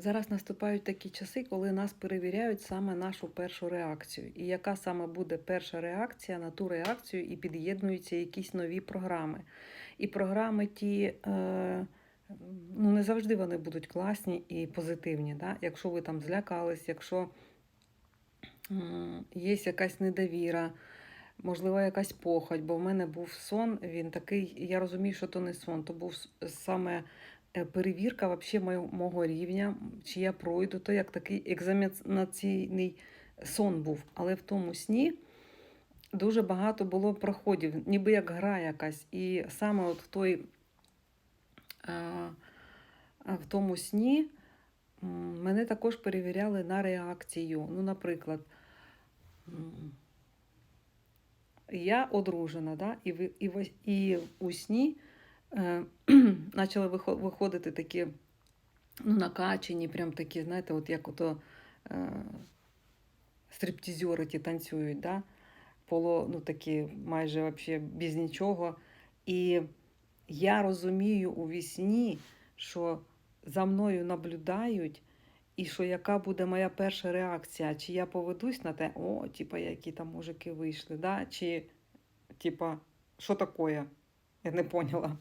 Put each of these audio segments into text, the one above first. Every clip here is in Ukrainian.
Зараз наступають такі часи, коли нас перевіряють саме нашу першу реакцію. І яка саме буде перша реакція на ту реакцію, і під'єднуються якісь нові програми. І програми ті е, ну, не завжди вони будуть класні і позитивні. Да? Якщо ви там злякались, якщо є якась недовіра, можливо, якась похоть, бо в мене був сон, він такий, я розумію, що то не сон, то був саме перевірка вообще мого, рівня, чи я пройду, то як такий екзаменаційний сон був. Але в тому сні дуже багато було проходів, ніби як гра якась. І саме от в той в тому сні мене також перевіряли на реакцію. Ну, наприклад, я одружена, да? і, і, і у сні е, почали виходити такі ну, накачені, прям такі, знаєте, от як ото е, стриптізери ті танцюють, да? Поло, ну, такі майже вообще без нічого. І я розумію у вісні, що за мною наблюдають, і що яка буде моя перша реакція, чи я поведусь на те, о, типа, які там мужики вийшли, да? чи типа, що таке? Я не поняла.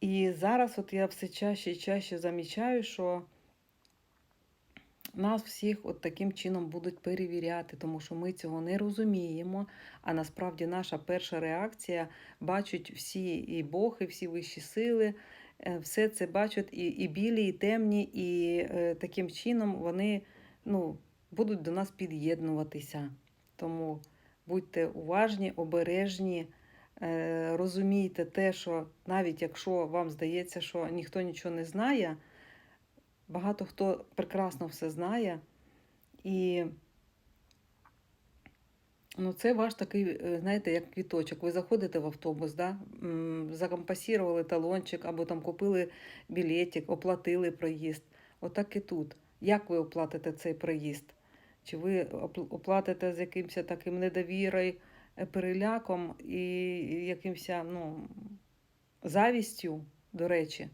І зараз от я все чаще і чаще замічаю, що нас всіх от таким чином будуть перевіряти, тому що ми цього не розуміємо. А насправді наша перша реакція бачать всі і Бог, і всі вищі сили, е, все це бачать і, і білі, і темні, і е, таким чином вони ну, будуть до нас під'єднуватися. Тому будьте уважні, обережні, розумійте те, що навіть якщо вам здається, що ніхто нічого не знає, багато хто прекрасно все знає. І ну, це ваш такий, е, знаєте, як квіточок. Ви заходите в автобус, да? закомпасірували талончик або там купили білетик, оплатили проїзд. Отак і тут. Як ви оплатите цей проїзд? Чи ви оплатите з якимось таким недовірою, е, переляком і якимось ну, завістю, до речі?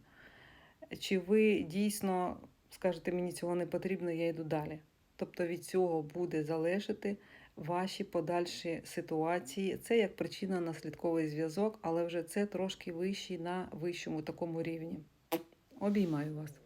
Чи ви дійсно скажете, мені цього не потрібно, я йду далі? Тобто від цього буде залежати ваші подальші ситуації. Це як причинно-наслідковий зв'язок, але вже це трошки вищий на вищому такому рівні. Обіймаю вас.